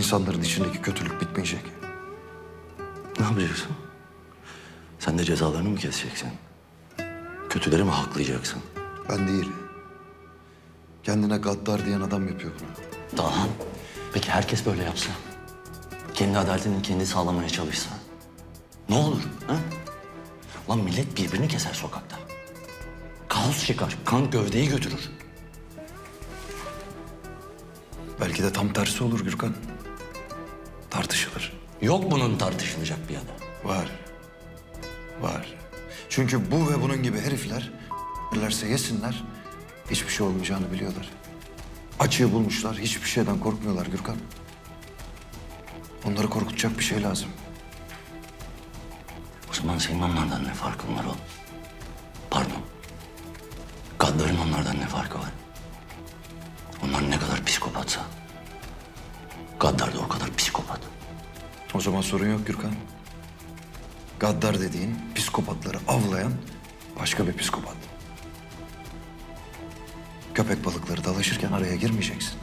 İnsanların içindeki kötülük bitmeyecek. Ne yapacaksın? Sen de cezalarını mı keseceksin? Kötüleri mi haklayacaksın? Ben değil. Kendine gaddar diyen adam yapıyor bunu. Daha. Peki herkes böyle yapsa? Kendi adaletini kendi sağlamaya çalışsa? Ne olur? Ha? Lan millet birbirini keser sokakta. Kaos çıkar, kan gövdeyi götürür. Belki de tam tersi olur Gürkan. Tartışılır. Yok bunun tartışılacak bir yanı. Var. Var. Çünkü bu ve bunun gibi herifler yerlerse yesinler hiçbir şey olmayacağını biliyorlar. Açığı bulmuşlar hiçbir şeyden korkmuyorlar Gürkan. Onları korkutacak bir şey lazım. O zaman senin onlardan ne farkın var oğlum? Pardon. Gaddarın onlardan ne farkı var? Onlar ne kadar psikopatsa. Gaddar da o kadar. O zaman sorun yok Gürkan. Gaddar dediğin psikopatları avlayan başka bir psikopat. Köpek balıkları dalaşırken araya girmeyeceksin.